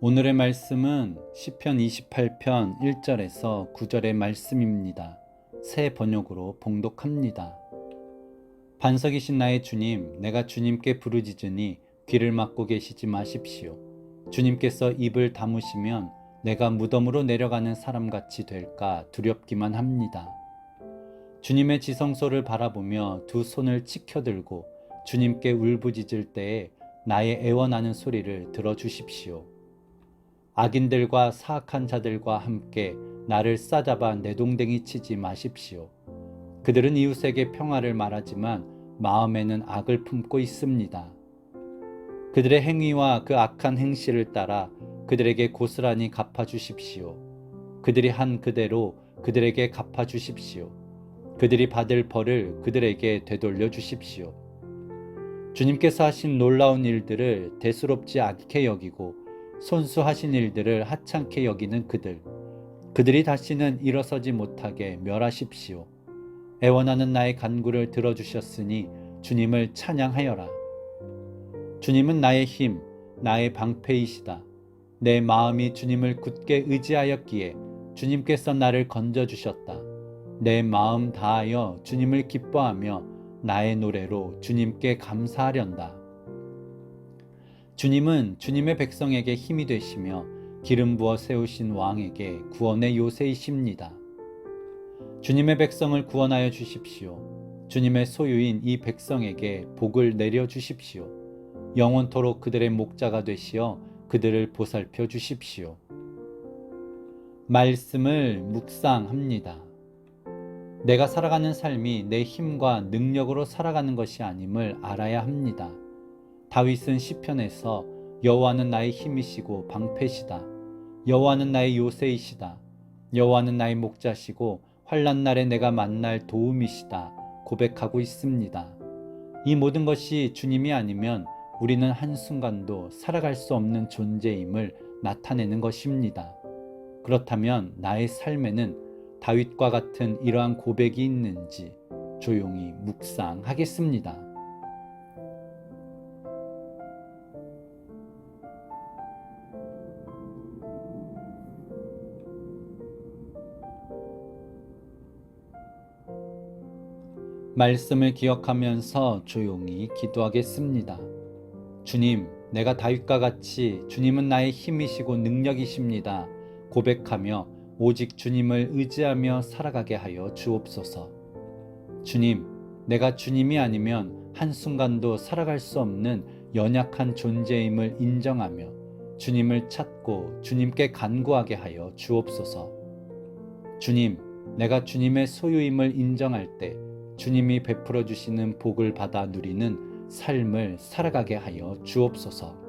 오늘의 말씀은 시편 28편 1절에서 9절의 말씀입니다. 새 번역으로 봉독합니다. 반석이신 나의 주님, 내가 주님께 부르짖으니 귀를 막고 계시지 마십시오. 주님께서 입을 다무시면 내가 무덤으로 내려가는 사람같이 될까 두렵기만 합니다. 주님의 지성소를 바라보며 두 손을 치켜들고 주님께 울부짖을 때에 나의 애원하는 소리를 들어주십시오. 악인들과 사악한 자들과 함께 나를 싸잡아 내동댕이 치지 마십시오. 그들은 이웃에게 평화를 말하지만 마음에는 악을 품고 있습니다. 그들의 행위와 그 악한 행실을 따라 그들에게 고스란히 갚아주십시오. 그들이 한 그대로 그들에게 갚아주십시오. 그들이 받을 벌을 그들에게 되돌려 주십시오. 주님께서 하신 놀라운 일들을 대수롭지 않게 여기고 손수하신 일들을 하찮게 여기는 그들, 그들이 다시는 일어서지 못하게 멸하십시오. 애원하는 나의 간구를 들어주셨으니 주님을 찬양하여라. 주님은 나의 힘, 나의 방패이시다. 내 마음이 주님을 굳게 의지하였기에 주님께서 나를 건져주셨다. 내 마음 다하여 주님을 기뻐하며 나의 노래로 주님께 감사하련다. 주님은 주님의 백성에게 힘이 되시며 기름 부어 세우신 왕에게 구원의 요새이십니다. 주님의 백성을 구원하여 주십시오. 주님의 소유인 이 백성에게 복을 내려 주십시오. 영원토록 그들의 목자가 되시어 그들을 보살펴 주십시오. 말씀을 묵상합니다. 내가 살아가는 삶이 내 힘과 능력으로 살아가는 것이 아님을 알아야 합니다. 다윗은 시편에서 여호와는 나의 힘이시고 방패시다. 여호와는 나의 요새이시다. 여호와는 나의 목자시고 환난 날에 내가 만날 도움이시다. 고백하고 있습니다. 이 모든 것이 주님이 아니면 우리는 한순간도 살아갈 수 없는 존재임을 나타내는 것입니다. 그렇다면 나의 삶에는 다윗과 같은 이러한 고백이 있는지 조용히 묵상하겠습니다. 말씀을 기억하면서 조용히 기도하겠습니다. 주님, 내가 다윗과 같이 주님은 나의 힘이시고 능력이십니다. 고백하며 오직 주님을 의지하며 살아가게 하여 주옵소서. 주님, 내가 주님이 아니면 한순간도 살아갈 수 없는 연약한 존재임을 인정하며 주님을 찾고 주님께 간구하게 하여 주옵소서. 주님, 내가 주님의 소유임을 인정할 때 주님이 베풀어 주시는 복을 받아 누리는 삶을 살아가게 하여 주옵소서.